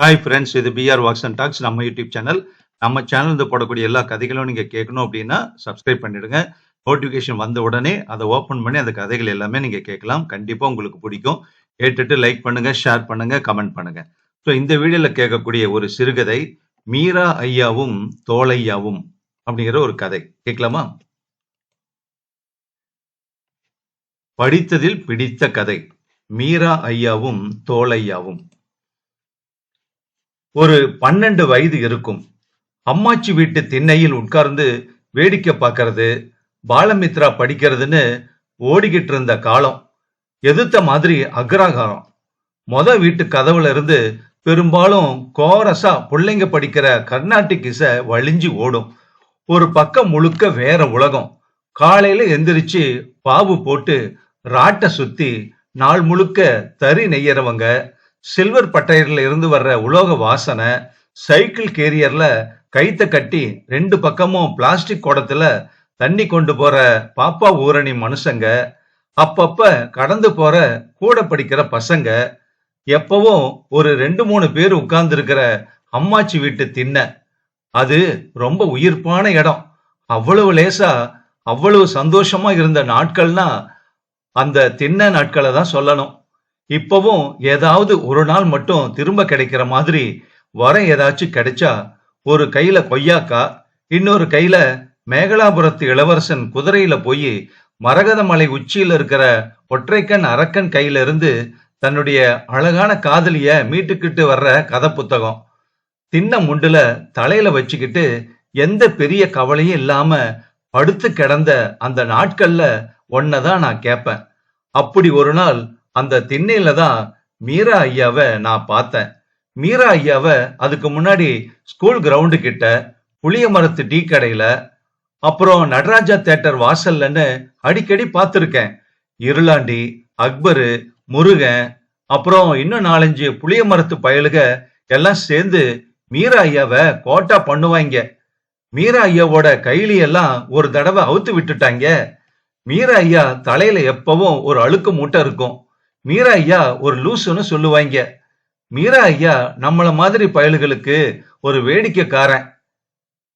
Hi friends இது PR walks and talks நம்ம YouTube channel நம்ம சேனல் இருந்து போடக்கூடிய எல்லா கதைகளும் நீங்கள் கேட்கணும் அப்படின்னா சப்ஸ்கிரைப் பண்ணிடுங்க. நோட்டிஃபிகேஷன் வந்த உடனே அதை ஓப்பன் பண்ணி அந்த கதைகள் எல்லாமே நீங்கள் கேட்கலாம். கண்டிப்பாக உங்களுக்கு பிடிக்கும். கேட்டுட்டு லைக் பண்ணுங்க ஷேர் பண்ணுங்க கமெண்ட் பண்ணுங்க. ஸோ இந்த வீடியோவில் கேட்கக்கூடிய ஒரு சிறுகதை மீரா ஐயாவும் தோலையாவும் அப்படிங்கிற ஒரு கதை. கேட்கலாமா? படித்ததில் பிடித்த கதை மீரா ஐயாவும் தோலையாவும் ஒரு பன்னெண்டு வயது இருக்கும். அம்மாச்சி வீட்டு திண்ணையில் உட்கார்ந்து வேடிக்கை பார்க்கறது பாலமித்ரா படிக்கிறதுன்னு ஓடிக்கிட்டு இருந்த காலம். எதிர்த்த மாதிரி அக்ராகாரம். மொத வீட்டு கதவுல இருந்து பெரும்பாலும் கோரஸா பிள்ளைங்க படிக்கிற கர்நாடிக் இசை வழிஞ்சு ஓடும். ஒரு பக்கம் முழுக்க வேற உலகம். காலையில எந்திரிச்சு பாவு போட்டு ராட்டை சுத்தி நாள் முழுக்க தறி நெய்யறவங்க சில்வர் பட்டையர்ல இருந்து வர்ற உலோக வாசனை சைக்கிள் கேரியர்ல கைத்த கட்டி ரெண்டு பக்கமும் பிளாஸ்டிக் குடத்துல தண்ணி கொண்டு போற பாப்பா ஊரணி மனுஷங்க அப்பப்ப கடந்து போற கூட படிக்கிற பசங்க எப்பவும் ஒரு ரெண்டு மூணு பேர் உட்கார்ந்து இருக்கிற அம்மாச்சி வீட்டு திண்ணை. அது ரொம்ப உயிர்ப்பான இடம். அவ்வளவு லேசா அவ்வளவு சந்தோஷமா இருந்த நாட்கள்னா அந்த தின்ன நாட்களை தான் சொல்லணும். இப்பவும் ஏதாவது ஒரு நாள் மட்டும் திரும்ப கிடைக்கிற மாதிரி வரம் ஏதாச்சும் கிடைச்சா ஒரு கையில கொய்யாக்கா இன்னொரு கையில மேகலாபுரத்து இளவரசன் குதிரையில போய் மரகத மலை உச்சியில் இருக்கிற ஒற்றைக்கண் அரக்கன் கையில இருந்து தன்னுடைய அழகான காதலிய மீட்டுக்கிட்டு வர்ற கதை புத்தகம். தின்ன முண்டுல தலையில வச்சுக்கிட்டு எந்த பெரிய கவலையும் இல்லாம படுத்து கிடந்த அந்த நாட்கள்ல ஒன்னதான் நான் கேட்பேன். அப்படி ஒரு நாள் அந்த திண்ணையில தான் மீரா ஐயாவை நான் பார்த்தேன். மீரா ஐயாவை அதுக்கு முன்னாடி ஸ்கூல் கிரவுண்டு கிட்ட புளிய மரத்து டீ கடையில அப்புறம் நடராஜா தேட்டர் வாசல்லன்னு அடிக்கடி பார்த்துருக்கேன். இருளாண்டி அக்பரு முருகன் அப்புறம் இன்னும் நாலஞ்சு புளிய மரத்து பயலுக எல்லாம் சேர்ந்து மீரா ஐயாவை கோட்டா பண்ணுவாங்க. மீரா ஐயாவோட கைலி ஒரு தடவை அவுத்து விட்டுட்டாங்க. மீரா ஐயா தலையில எப்பவும் ஒரு அழுக்கு மூட்டை இருக்கும். மீரா ஐயா ஒரு லூசுன்னு சொல்லுவாங்க மீரா ஐயா நம்மள மாதிரி பயலுகளுக்கு ஒரு வேடிக்கைக்காரன்.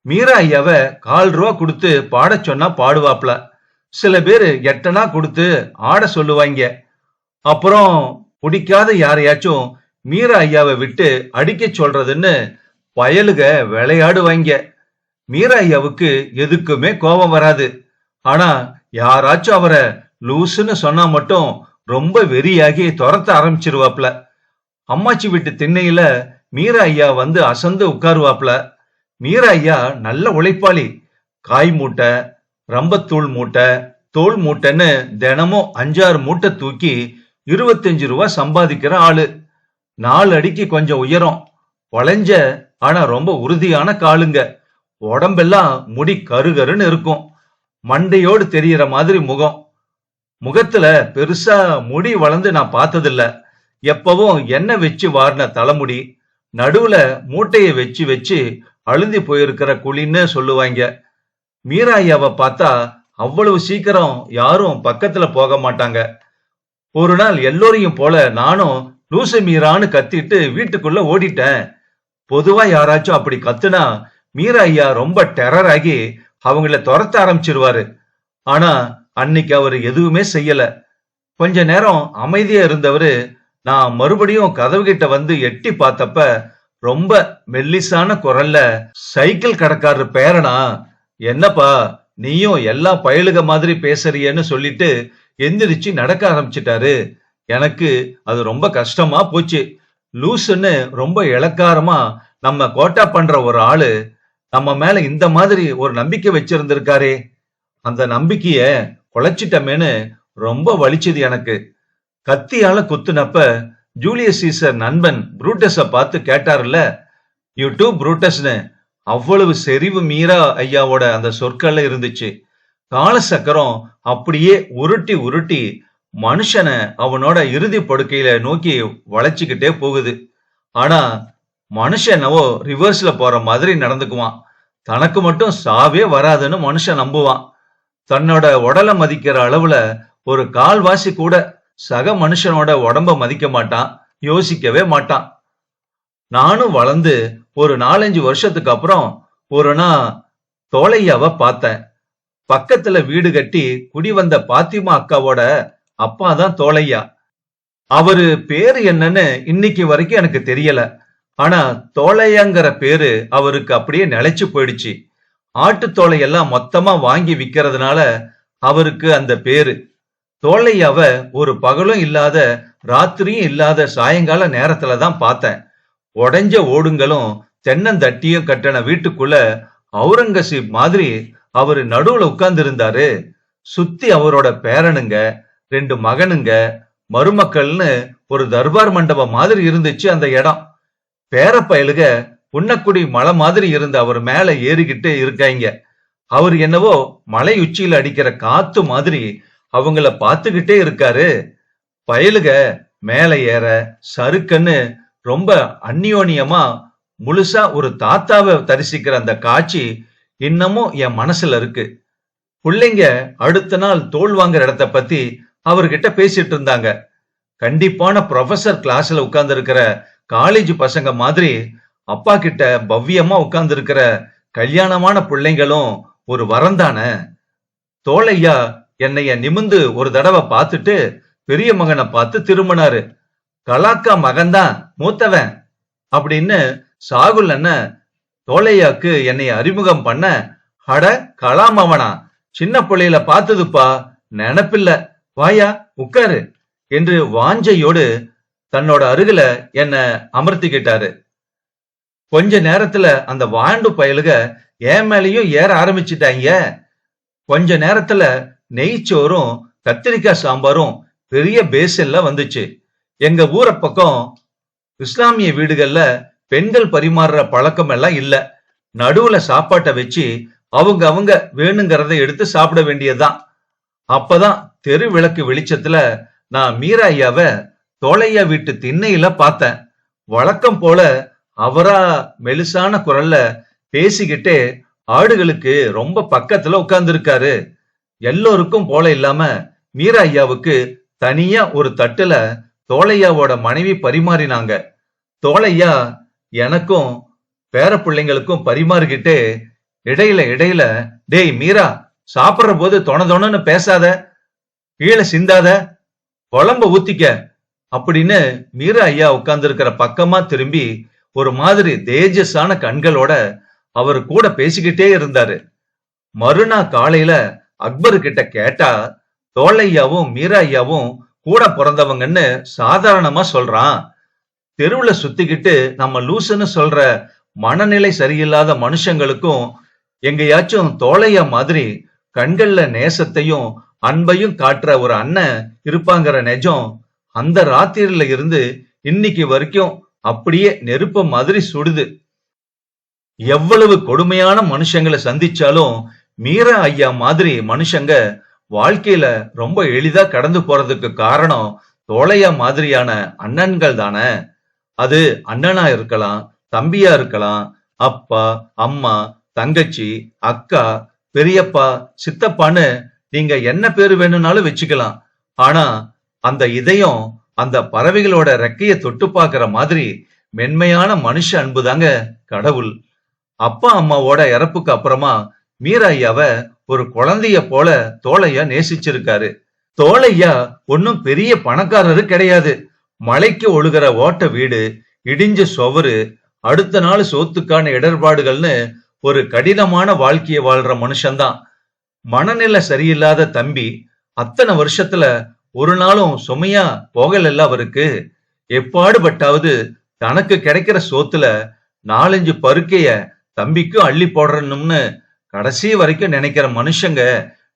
மீரா ஐயாவை கால் ரூபா கொடுத்து பாட சொன்னா பாடுவாப்ல. சில பேர் எட்டனா கொடுத்து ஆட சொல்லுவாங்க அப்புறம் பிடிக்காத யாரையாச்சும் மீரா ஐயாவை விட்டு அடிக்க சொல்றதுன்னு பயலுக விளையாடுவாங்க மீரா ஐயாவுக்கு எதுக்குமே கோபம் வராது. ஆனா யாராச்சும் அவரை லூசுன்னு சொன்னா மட்டும் ரொம்ப வெறியாகி துரத்த ஆரம்பிச்சிருவாப்ல. அம்மாச்சி வீட்டு திண்ணையில மீரா ஐயா வந்து அசந்து உட்காருவாப்ல. மீரா ஐயா நல்ல உழைப்பாளி. காய் மூட்டை ரம்பத்தூள் மூட்டை தோல் மூட்டைன்னு தினமும் அஞ்சாறு மூட்டை தூக்கி இருபத்தஞ்சு ரூபா சம்பாதிக்கிற ஆளு. நாலு அடிக்கு கொஞ்சம் உயரம். வளைஞ்ச ஆனா ரொம்ப உறுதியான காலுங்க. உடம்பெல்லாம் முடி கருகருன்னு இருக்கும். மண்டையோடு தெரியற மாதிரி முகம். முகத்துல பெருசா முடி வளர்ந்து நான் பார்த்ததில்ல. எப்பவும் எண்ணெய் வச்சு வாரின தலைமுடி நடுவுல மூட்டையை வச்சு வச்சு அழுந்தி போயிருக்கிற குழின்னு சொல்லுவாங்க. மீரா ஐயாவை பார்த்தா அவ்வளவு சீக்கிரம் யாரும் பக்கத்துல போக மாட்டாங்க. ஒரு நாள் எல்லோரையும் போல நானும் லூசு மீரான்னு கத்திட்டு வீட்டுக்குள்ள ஓடிட்டேன். பொதுவா யாராச்சும் அப்படி கத்துனா மீரா ஐயா ரொம்ப டெரர் ஆகி அவங்கள துரத்த ஆரம்பிச்சிருவாரு. ஆனா அன்னைக்கு அவர் எதுவுமே செய்யல. கொஞ்ச நேரம் அமைதியா இருந்தவரு நான் மறுபடியும் கதவு கிட்ட வந்து எட்டி பார்த்தப்ப ரொம்ப மெல்லிசான குரல்ல சைக்கிள் கடைக்காரர் பேரனா? என்னப்பா நீயும் எல்லா பயலுக மாதிரி பேசுறியன்னு சொல்லிட்டு எந்திரிச்சு நடக்க ஆரம்பிச்சிட்டாரு. எனக்கு அது ரொம்ப கஷ்டமா போச்சு. லூசுன்னு ரொம்ப இலக்காரமா நம்ம கோட்டா பண்ற ஒரு ஆளு நம்ம மேல இந்த மாதிரி ஒரு நம்பிக்கை வச்சிருந்திருக்காரே. அந்த நம்பிக்கைய குலைச்சிட்டமேன்னு ரொம்ப வலிச்சது எனக்கு. கத்தியால குத்துனப்ப ஜூலியஸ் சீசர் நண்பன் புரூட்டஸ பார்த்து கேட்டாருல்ல யூ டூ புரூட்டஸ்னு. அவ்வளவு செறிவு மீரா ஐயாவோட அந்த சொற்கள்ல இருந்துச்சு. கால சக்கரம் அப்படியே உருட்டி உருட்டி மனுஷனை அவனோட இறுதி படுக்கையில நோக்கி வளைச்சுக்கிட்டே போகுது. ஆனா மனுஷனவோ ரிவர்ஸ்ல போற மாதிரி நடந்துக்குவான். தனக்கு மட்டும் சாவே வராதுன்னு மனுஷன் நம்புவான். தன்னோட உடலை மதிக்கிற அளவுல ஒரு கால்வாசி கூட சக மனுஷனோட உடம்ப மதிக்க மாட்டான் யோசிக்கவே மாட்டான். நானும் வளர்ந்து ஒரு நாலஞ்சு வருஷத்துக்கு அப்புறம் ஒரு நாள் தோலையாவ பார்த்தேன். பக்கத்துல வீடு கட்டி குடி வந்த பாத்திமா அக்காவோட அப்பா தான் தோலையா. அவரு பேரு என்னன்னு இன்னைக்கு வரைக்கும் எனக்கு தெரியல. ஆனா தோழையாங்கிற பேரு அவருக்கு அப்படியே நிலைச்சு போயிடுச்சு. ஆட்டு எல்லாம் மொத்தமா வாங்கி விற்கிறதுனால அவருக்கு அந்த பேரு. தோளையாவ ஒரு பகலும் இல்லாத ராத்திரியும் இல்லாத சாயங்கால நேரத்துல தான் பார்த்தேன். உடஞ்ச ஓடுங்களும் தென்னந்தட்டியும் கட்டின வீட்டுக்குள்ள அவுரங்கசீப் மாதிரி அவரு நடுவுல உட்கார்ந்து இருந்தாரு சுத்தி அவரோட பேரனுங்க ரெண்டு மகனுங்க மருமக்கள்னு ஒரு தர்பார் மண்டபம் மாதிரி இருந்துச்சு அந்த இடம். பேரப்பயலுக உண்ணக்குடி மலை மாதிரி இருந்து அவர் மேல ஏறிக்கிட்டு இருக்காங்க. அவர் என்னவோ மலை உச்சியில அடிக்கிற காத்து மாதிரி அவங்கள பார்த்துக்கிட்டே இருக்காரு. பயலுக மேல ஏற சறுக்குன்னு ரொம்ப அந்யோன்யமா முழுசா ஒரு தாத்தாவை தரிசிக்கிற அந்த காட்சி இன்னமும் என் மனசுல இருக்கு. பிள்ளைங்க அடுத்த நாள் தோல் வாங்குற இடத்த பத்தி அவர்கிட்ட பேசிட்டு இருந்தாங்க. கண்டிப்பான ப்ரொஃபசர் கிளாஸ்ல உட்கார்ந்து இருக்கிற காலேஜ் பசங்க மாதிரி அப்பா கிட்ட பவ்யமா உட்கார்ந்து இருக்கிற கல்யாணமான பிள்ளைங்களும் ஒரு வரந்தான. தோழையா என்னைய நிமிந்து ஒரு தடவை பார்த்துட்டு பெரிய மகனை பார்த்து திரும்பினாரு. கலாக்கா மகன்தான் மூத்தவன் அப்படின்னு சாகுல் அண்ணன் தோழையாக்கு என்னை அறிமுகம் பண்ண அட கலாம் சின்ன பிள்ளையில பார்த்ததுப்பா நினப்பில்ல. வாயா உட்காரு என்று வாஞ்சையோடு தன்னோட அருகில என்ன அமர்த்திக்கிட்டாரு கொஞ்ச நேரத்துல அந்த வாண்டு பயலுக என் மேலையும் ஏற ஆரம்பிச்சிட்டாங்க கொஞ்ச நேரத்துல நெய்ச்சோறும் கத்திரிக்காய் சாம்பாரும் பெரிய பேசல்ல வந்துச்சு. எங்க ஊரை பக்கம் இஸ்லாமிய வீடுகள்ல பெண்கள் பரிமாறுற பழக்கம் எல்லாம் இல்ல. நடுவுல சாப்பாட்டை வச்சு அவங்க அவங்க வேணுங்கிறத எடுத்து சாப்பிட வேண்டியதுதான். அப்பதான் தெரு விளக்கு வெளிச்சத்துல நான் மீரா ஐயாவை தோழையா வீட்டு திண்ணையில பார்த்தேன். வழக்கம் போல அவரா மெலிசான குரல்ல பேசிக்கிட்டே ஆடுகளுக்கு ரொம்ப பக்கத்துல உட்கார்ந்துருக்காரு. எல்லோருக்கும் போல இல்லாம மீரா ஐயாவுக்கு தனியா ஒரு தட்டுல தோழையாவோட மனைவி பரிமாறினாங்க. தோழையா எனக்கும் பேர பிள்ளைங்களுக்கும் பரிமாறிக்கிட்டு இடையில இடையில டேய் மீரா சாப்பிடுற போது தொண தொணன்னு பேசாத கீழே சிந்தாத குழம்ப ஊத்திக்க அப்படின்னு மீரா ஐயா உட்கார்ந்து இருக்கிற பக்கமா திரும்பி ஒரு மாதிரி தேஜஸான கண்களோட அவர் கூட பேசிக்கிட்டே இருந்தாரு. மறுநாள் காலையில அக்பர் கிட்ட கேட்டா தோலையாவும் மீராயாவும் கூட பிறந்தவங்கன்னு சாதாரணமா சொல்றான். தெருவுல சுத்திக்கிட்டு நம்ம லூசுன்னு சொல்ற மனநிலை சரியில்லாத மனுஷங்களுக்கும் எங்கேயாச்சும் தோலையா மாதிரி கண்கள்ல நேசத்தையும் அன்பையும் காட்டுற ஒரு அண்ணன் இருப்பாங்கிற நெஜம் அந்த ராத்திரில இருந்து இன்னைக்கு வரைக்கும் அப்படியே நெருப்ப மாதிரி சுடுது. எவ்வளவு கொடுமையான மனுஷங்களை சந்திச்சாலும் மீரா ஐயா மாதிரி மனுஷங்க வாழ்க்கையில ரொம்ப எளிதா கடந்து போறதுக்கு காரணம் தோழையா மாதிரியான அண்ணன்கள் தானே. அது அண்ணனா இருக்கலாம் தம்பியா இருக்கலாம் அப்பா அம்மா தங்கச்சி அக்கா பெரியப்பா சித்தப்பான்னு நீங்க என்ன பேரு வேணும்னாலும் வச்சுக்கலாம். ஆனா அந்த இதயம் அந்த பறவைகளோட ரெக்கைய தொட்டு பார்க்கிற மாதிரி மென்மையான மனுஷ அன்பு தாங்க கடவுள். அப்பா அம்மாவோட இறப்புக்கு அப்புறமா மீரா ஐயாவ ஒரு குழந்தைய போல தோழையா நேசிச்சிருக்காரு. தோழையா ஒன்னும் பெரிய பணக்காரரு கிடையாது. மலைக்கு ஒழுகிற ஓட்ட வீடு இடிஞ்ச சுவரு அடுத்த நாள் சோத்துக்கான இடர்பாடுகள்னு ஒரு கடினமான வாழ்க்கைய வாழ்ற மனுஷன்தான். மனநிலை சரியில்லாத தம்பி அத்தனை வருஷத்துல ஒரு நாளும் சுமையா போகலல்ல அவருக்கு? எப்பாடுபட்டாவது தனக்கு கிடைக்கிற சோத்துல நாலஞ்சு பருக்கைய தம்பிக்கும் அள்ளி போடணும்னு கடைசி வரைக்கும் நினைக்கிற மனுஷங்க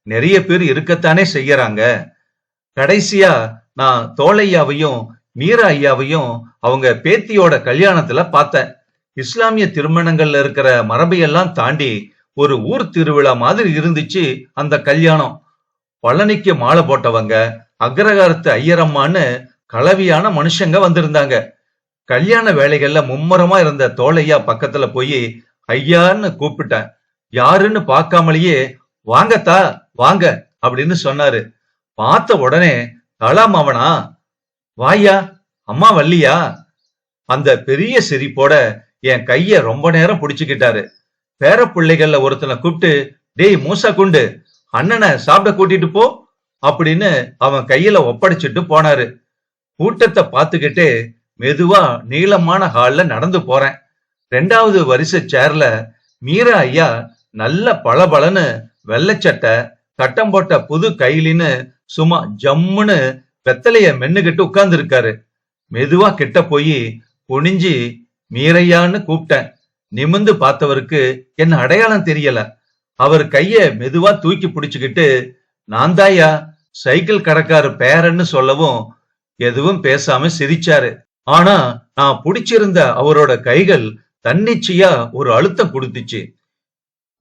நிறைய பேர் இருக்கத்தானே செய்யறாங்க. கடைசியா நான் தோழையாவையும் மீரா ஐயாவையும் அவங்க பேத்தியோட கல்யாணத்துல பார்த்தேன். இஸ்லாமிய திருமணங்கள்ல இருக்கிற மரபையெல்லாம் தாண்டி ஒரு ஊர் திருவிழா மாதிரி இருந்துச்சு அந்த கல்யாணம். பழனிக்கு மாலை போட்டவங்க அக்ரகாரத்து ஐயரம்மான்னு கலவியான மனுஷங்க வந்திருந்தாங்க. கல்யாண வேலைகள்ல மும்முரமா இருந்த தோலையா பக்கத்துல போய் ஐயான்னு கூப்பிட்டேன். யாருன்னு பார்க்காமலேயே வாங்கத்தா வாங்க அப்படின்னு சொன்னாரு. பார்த்த உடனே தலா மவனா வாயா அம்மா வள்ளியா? அந்த பெரிய சிரிப்போட என் கைய ரொம்ப நேரம் பிடிச்சுக்கிட்டாரு. பேர பிள்ளைகள்ல ஒருத்தனை கூப்பிட்டு டேய் மூசா குண்டு அண்ணனை சாப்பிட கூட்டிட்டு போ அப்படின்னு அவன் கையில ஒப்படைச்சிட்டு போனாரு. கூட்டத்தை பார்த்துக்கிட்டே மெதுவா நீளமான ஹால்ல நடந்து போறேன். ரெண்டாவது வரிசை சேர்ல மீரா ஐயா நல்ல பளபளன்னு வெள்ளைச்சட்டை கட்டம் போட்ட புது கைலின்னு சும்மா ஜம்முன்னு வெத்தலைய மென்னுகிட்டு உட்கார்ந்து இருக்காரு மெதுவா கிட்ட போய் குனிஞ்சு மீரையான்னு கூப்பிட்டேன். நிமிந்து பார்த்தவருக்கு என்ன அடையாளம் தெரியல. அவர் கைய மெதுவா தூக்கி பிடிச்சுக்கிட்டு நான் தாயா சைக்கிள் கடைக்காரு பேரன்னு சொல்லவும் எதுவும் பேசாம சிரிச்சாரு. ஆனா நான் பிடிச்சிருந்த அவரோட கைகள் தன்னிச்சையா ஒரு அழுத்தம் கொடுத்துச்சு.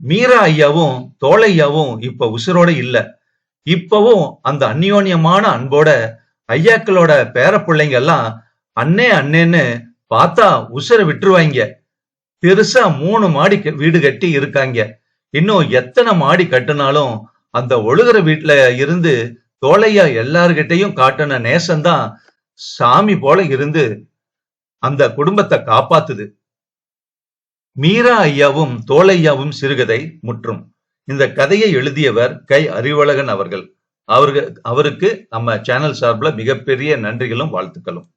மீரா ஐயாவும் தோளையாவும் இப்ப உசுரோட இல்ல. இப்பவும் அந்த அந்யோன்யமான அன்போட ஐயாக்களோட பேர பிள்ளைங்க எல்லாம் அண்ணே அண்ணேன்னு பார்த்தா உசுர விட்டுருவாங்க பெருசா மூணு மாடி க- வீடு கட்டி இருக்காங்க இன்னும் எத்தனை மாடி கட்டுனாலும் அந்த ஒழுகுற வீட்டுல இருந்து தோழையா எல்லார்கிட்டையும் காட்டின நேசம்தான் சாமி போல இருந்து அந்த குடும்பத்தை காப்பாத்துது. மீரா ஐயாவும் தோழையாவும் சிறுகதை முற்றும். இந்த கதையை எழுதியவர் கை அறிவழகன் அவர்கள். அவருக்கு அவருக்கு நம்ம சேனல் சார்பில் மிகப்பெரிய நன்றிகளும் வாழ்த்துக்களும்.